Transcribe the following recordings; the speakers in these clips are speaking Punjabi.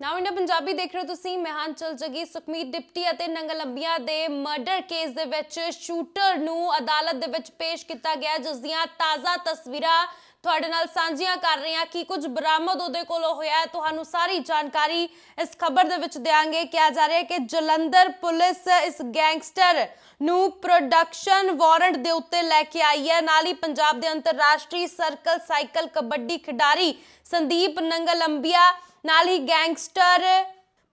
ਨਾਓ ਇੰਡੀਆ ਪੰਜਾਬੀ ਦੇਖ ਰਹੇ ਹੋ ਤੁਸੀਂ ਮੈਂ ਜਗੀ ਸੁਖਮੀਤ ਡਿਪਟੀ ਅਤੇ ਨੰਗਲੰਬੀਆਂ ਦੇ ਮਰਡਰ ਕੇਸ ਦੇ ਵਿੱਚ ਸ਼ੂਟਰ ਨੂੰ ਅਦਾਲਤ ਦੇ ਵਿੱਚ ਪੇਸ਼ ਕੀਤਾ ਗਿਆ ਜਿਸ ਦੀਆਂ ਤਾਜ਼ਾ ਤਸਵੀਰਾਂ ਤੁਹਾਡੇ ਨਾਲ ਸਾਂਝੀਆਂ ਕਰ ਰਹੇ ਹਾਂ ਕੀ ਕੁਝ ਬਰਾਮਦ ਉਹਦੇ ਕੋਲੋਂ ਹੋਇਆ ਹੈ। ਤੁਹਾਨੂੰ ਸਾਰੀ ਜਾਣਕਾਰੀ ਇਸ ਖਬਰ ਦੇ ਵਿੱਚ ਦੇਾਂਗੇ ਕਿਹਾ ਜਾ ਰਿਹਾ ਹੈ ਕਿ ਜਲੰਧਰ ਪੁਲਿਸ ਇਸ ਗੈਂਗਸਟਰ ਨੂੰ ਪ੍ਰੋਡਕਸ਼ਨ ਵਾਰੰਟ ਦੇ ਉੱਤੇ ਲੈ ਕੇ ਆਈ ਹੈ। ਨਾਲ ਹੀ ਪੰਜਾਬ ਦੇ ਅੰਤਰਰਾਸ਼ਟਰੀ ਸਰਕਲ ਸਾਈਕਲ, ਕਬੱਡੀ ਖਿਡਾਰੀ ਸੰਦੀਪ ਨੰਗਲ ਅੰਬੀਆ ਨਾਲ ਹੀ ਗੈਂਗਸਟਰ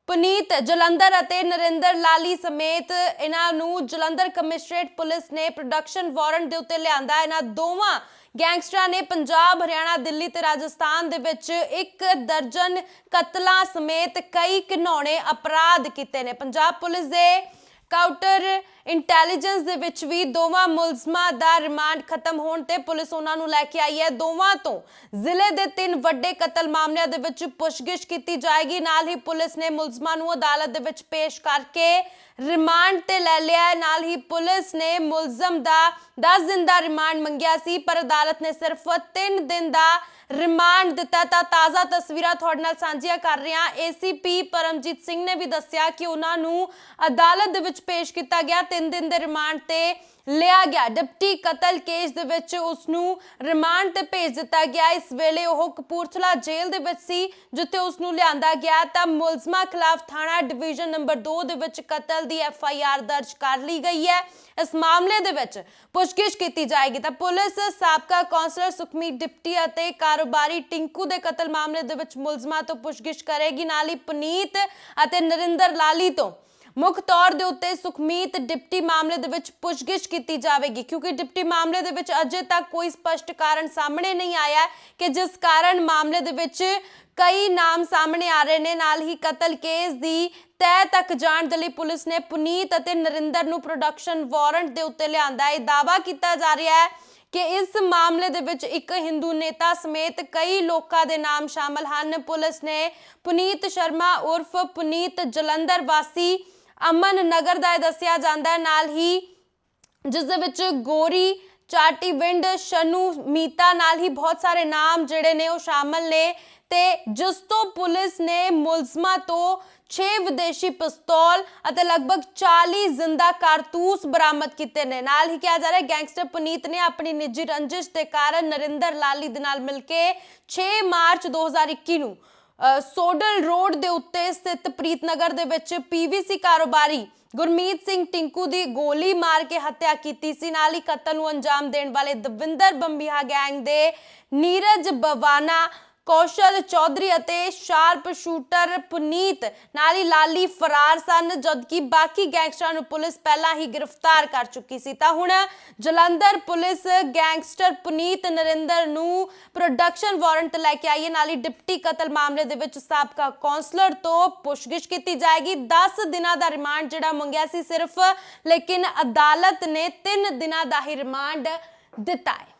ਪੁਨੀਤ, ਜਲੰਧਰ ਅਤੇ ਨਰਿੰਦਰ ਲਾਲੀ ਸਮੇਤ ਇਹਨਾਂ ਨੂੰ ਜਲੰਧਰ ਕਮਿਸ਼ਨਰੇਟ ਪੁਲਿਸ ਨੇ ਪ੍ਰੋਡਕਸ਼ਨ ਵਾਰੰਟ ਦੇ ਉੱਤੇ ਲਿਆਂਦਾ। ਇਹਨਾਂ ਦੋਵਾਂ ਗੈਂਗਸਟਰਾਂ ਨੇ ਪੰਜਾਬ, ਹਰਿਆਣਾ, ਦਿੱਲੀ ਤੇ ਰਾਜਸਥਾਨ ਦੇ ਵਿੱਚ ਇੱਕ ਦਰਜਨ ਕਤਲਾਂ ਸਮੇਤ ਕਈ ਘਿਨੌਣੇ ਅਪਰਾਧ ਕੀਤੇ ਨੇ। ਪੰਜਾਬ ਪੁਲਿਸ ਦੇ ਕਾਊਂਟਰ ਇੰਟੈਲੀਜੈਂਸ ਦੇ ਵਿੱਚ ਵੀ ਦੋਵਾਂ ਮੁਲਜ਼ਮਾਂ ਦਾ ਰਿਮਾਂਡ ਖਤਮ ਹੋਣ ਤੇ ਪੁਲਿਸ ਉਹਨਾਂ ਨੂੰ ਲੈ ਕੇ ਆਈ ਹੈ। ਦੋਵਾਂ ਤੋਂ ਜ਼ਿਲ੍ਹੇ ਦੇ ਤਿੰਨ ਵੱਡੇ ਕਤਲ ਮਾਮਲਿਆਂ ਦੇ ਵਿੱਚ ਪੁੱਛਗਿੱਛ ਕੀਤੀ ਜਾਏਗੀ। ਨਾਲ ਹੀ ਪੁਲਿਸ ਨੇ ਮੁਲਜ਼ਮਾਂ ਨੂੰ ਅਦਾਲਤ ਦੇ ਵਿੱਚ ਪੇਸ਼ ਕਰਕੇ ਰਿਮਾਂਡ ਤੇ ਲੈ ਲਿਆ ਨਾਲ ਹੀ ਪੁਲਿਸ ਨੇ ਮੁਲਜ਼ਮ ਦਾ 10 ਦਿਨ ਦਾ ਰਿਮਾਂਡ ਮੰਗਿਆ ਸੀ, ਪਰ ਅਦਾਲਤ ਨੇ ਸਿਰਫ 3 ਦਿਨ ਦਾ ਰਿਮਾਂਡ ਦਿੱਤਾ। ਤਾਂ ਤਾਜ਼ਾ ਤਸਵੀਰਾਂ ਤੁਹਾਡੇ ਨਾਲ ਸਾਂਝੀਆਂ ਕਰ ਰਹੇ ਹਾਂ। ਏਸੀਪੀ ਪਰਮਜੀਤ ਸਿੰਘ ਨੇ ਵੀ ਦੱਸਿਆ ਕਿ ਉਹਨਾਂ ਨੂੰ ਅਦਾਲਤ ਦੇ ਵਿੱਚ ਪੇਸ਼ ਕੀਤਾ ਗਿਆ 3 ਦਿਨ ਦੇ ਰਿਮਾਂਡ ਤੇ ਲਿਆ ਗਿਆ। ਡਿਪਟੀ ਕਤਲ ਕੇਸ ਦੇ ਵਿੱਚ ਉਸ ਨੂੰ ਰਿਮਾਂਡ ਤੇ ਭੇਜ ਦਿੱਤਾ ਗਿਆ। ਇਸ ਵੇਲੇ ਉਹ ਕਪੂਰਥਲਾ ਜੇਲ੍ਹ ਦੇ ਵਿੱਚ ਸੀ, ਜਿੱਥੇ ਉਸ ਨੂੰ ਲਿਆਂਦਾ ਗਿਆ। ਤਾਂ ਮੁਲਜ਼ਮਾਂ ਖਿਲਾਫ ਥਾਣਾ ਡਿਵੀਜ਼ਨ ਨੰਬਰ 2 ਦੇ ਵਿੱਚ ਕਤਲ ਦੀ ਐਫ ਆਈ ਆਰ ਦਰਜ ਕਰ ਲਈ ਗਈ ਹੈ। ਇਸ ਮਾਮਲੇ ਦੇ ਵਿੱਚ ਪੁੱਛਗਿੱਛ ਕੀਤੀ ਜਾਏਗੀ। ਤਾਂ ਪੁਲਿਸ, ਸਾਬਕਾ ਕੌਂਸਲਰ ਸੁਖਮੀਤ ਡਿਪਟੀ ਅਤੇ ਕਾਰੋਬਾਰੀ ਟਿੰਕੂ ਦੇ ਕਤਲ ਮਾਮਲੇ ਦੇ ਵਿੱਚ ਮੁਲਜ਼ਮਾਂ ਤੋਂ ਪੁੱਛਗਿੱਛ ਕਰੇਗੀ। ਨਾਲ ਹੀ ਪਨੀਤ ਅਤੇ ਨਰਿੰਦਰ ਲਾਲੀ ਤੋਂ ਮੁੱਖ ਤੌਰ ਦੇ ਉੱਤੇ ਸੁਖਮੀਤ ਡਿਪਟੀ ਮਾਮਲੇ ਦੇ ਵਿੱਚ ਪੁੱਛਗਿੱਛ ਕੀਤੀ ਜਾਵੇਗੀ, ਕਿਉਂਕਿ ਡਿਪਟੀ ਮਾਮਲੇ ਦੇ ਵਿੱਚ ਅਜੇ ਤੱਕ ਕੋਈ ਸਪਸ਼ਟ ਕਾਰਨ ਸਾਹਮਣੇ ਨਹੀਂ ਆਇਆ ਕਿ ਜਿਸ ਕਾਰਨ ਮਾਮਲੇ ਦੇ ਵਿੱਚ ਕਈ ਨਾਮ ਸਾਹਮਣੇ ਆ ਰਹੇ ਨੇ। ਨਾਲ ਹੀ ਕਤਲ ਕੇਸ ਦੀ ਤਹਿ ਤੱਕ ਜਾਣ ਦੇ ਲਈ ਪੁਲਿਸ ਨੇ ਪੁਨੀਤ ਅਤੇ ਨਰਿੰਦਰ ਨੂੰ ਪ੍ਰੋਡਕਸ਼ਨ ਵਾਰੰਟ ਦੇ ਉੱਤੇ ਲਿਆਂਦਾ। ਹੈ ਦਾਵਾ ਕੀਤਾ ਜਾ ਰਿਹਾ ਹੈ ਕਿ ਇਸ ਮਾਮਲੇ ਦੇ ਵਿੱਚ ਇੱਕ ਹਿੰਦੂ ਨੇਤਾ ਸਮੇਤ ਕਈ ਲੋਕਾਂ ਦੇ ਨਾਮ ਸ਼ਾਮਲ ਹਨ। ਪੁਲਿਸ ਨੇ ਪੁਨੀਤ ਸ਼ਰਮਾ ਉਰਫ ਪੁਨੀਤ ਜਲੰਧਰ ਵਾਸੀ ਅਮਨ ਨਗਰ ਦਾ ਇਹ ਦੱਸਿਆ ਜਾਂਦਾ ਨਾਲ ਹੀ ਜਿਸ ਦੇ ਵਿੱਚ ਗੋਰੀ, ਚਾਟੀ ਵਿੰਡ, ਸ਼ਨੂ, ਮੀਤਾ ਨਾਲ ਹੀ ਬਹੁਤ ਸਾਰੇ ਨਾਮ ਜਿਹੜੇ ਨੇ ਉਹ ਸ਼ਾਮਲ ਨੇ ਤੇ ਜਿਸ ਤੋਂ ਪੁਲਿਸ ਨੇ ਮੁਲਜ਼ਮਾਂ ਤੋਂ 6 ਵਿਦੇਸ਼ੀ ਪਿਸਤੌਲ ਅਤੇ ਲਗਭਗ 40 ਜ਼ਿੰਦਾ ਕਾਰਤੂਸ ਬਰਾਮਦ ਕੀਤੇ ਨੇ। ਨਾਲ ਹੀ ਕਿਹਾ ਜਾ ਰਿਹਾ ਗੈਂਗਸਟਰ ਪੁਨੀਤ ਨੇ ਆਪਣੀ ਨਿੱਜੀ ਰੰਜਿਸ਼ ਦੇ ਕਾਰਨ ਨਰਿੰਦਰ ਲਾਲੀ ਦੇ ਨਾਲ ਮਿਲ ਕੇ 6 ਮਾਰਚ 2021 ਨੂੰ ਸੋਡਲ ਰੋਡ ਦੇ ਉੱਤੇ ਸਥਿਤ ਪ੍ਰੀਤਨਗਰ ਦੇ ਵਿੱਚ ਪੀਵੀਸੀ ਕਾਰੋਬਾਰੀ ਗੁਰਮੀਤ ਸਿੰਘ ਟਿੰਕੂ ਦੀ ਗੋਲੀ ਮਾਰ ਕੇ ਹੱਤਿਆ ਕੀਤੀ ਸੀ। ਨਾਲ ਹੀ ਕਤਲ ਨੂੰ ਅੰਜਾਮ ਦੇਣ ਵਾਲੇ ਦਵਿੰਦਰ ਬੰਬੀਹਾ ਗੈਂਗ ਦੇ ਨੀਰਜ ਬਵਾਨਾ ਕੌਸ਼ਲ ਚੌਧਰੀ ਅਤੇ ਸ਼ਾਰਪ ਸ਼ੂਟਰ ਪੁਨੀਤ, ਨਾਲ ਹੀ ਲਾਲੀ ਫਰਾਰ ਸਨ, ਜਦਕਿ ਬਾਕੀ ਗੈਂਗਸਟਰਾਂ ਨੂੰ ਪੁਲਿਸ ਪਹਿਲਾਂ ਹੀ ਗ੍ਰਿਫਤਾਰ ਕਰ ਚੁੱਕੀ ਸੀ। ਤਾਂ ਹੁਣ ਜਲੰਧਰ ਪੁਲਿਸ ਗੈਂਗਸਟਰ ਪੁਨੀਤ ਨਰਿੰਦਰ ਨੂੰ ਪ੍ਰੋਡਕਸ਼ਨ ਵਾਰੰਟ ਲੈ ਕੇ ਆਈ ਹੈ। ਨਾਲ ਹੀ ਡਿਪਟੀ ਕਤਲ ਮਾਮਲੇ ਦੇ ਵਿੱਚ ਸਾਬਕਾ ਕੌਂਸਲਰ ਤੋਂ ਪੁੱਛਗਿੱਛ ਕੀਤੀ ਜਾਏਗੀ। 10 ਦਿਨਾਂ ਦਾ ਰਿਮਾਂਡ ਜਿਹੜਾ ਮੰਗਿਆ ਸੀ ਸਿਰਫ, ਲੇਕਿਨ ਅਦਾਲਤ ਨੇ 3 ਦਿਨਾਂ ਦਾ ਹੀ ਰਿਮਾਂਡ ਦਿੱਤਾ ਹੈ।